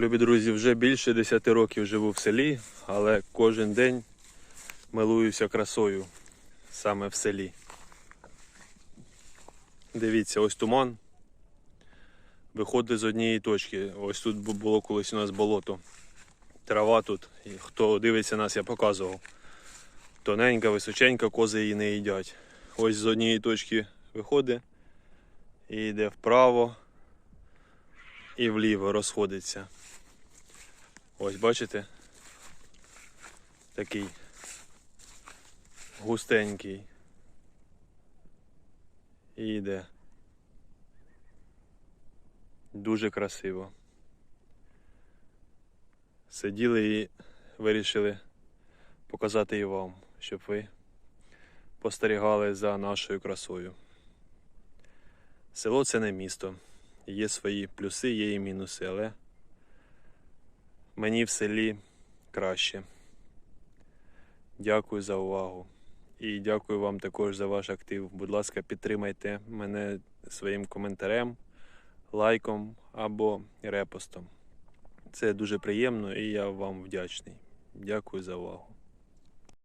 Любі друзі, вже більше 10 років живу в селі, але кожен день милуюся красою саме в селі. Дивіться, ось туман. Виходить з однієї точки. Ось тут було колись у нас болото. Трава тут. І хто дивиться нас, я показував. Тоненька, височенька, кози її не їдять. Ось з однієї точки виходить і йде вправо і вліво розходиться. Ось бачите? Такий густенький. І йде. Дуже красиво. Сиділи і вирішили показати і вам, щоб ви спостерігали за нашою красою. Село це не місто. Є свої плюси, є і мінуси, але мені в селі краще. Дякую за увагу. І дякую вам також за ваш актив. Будь ласка, підтримайте мене своїм коментарем, лайком або репостом. Це дуже приємно і я вам вдячний. Дякую за увагу.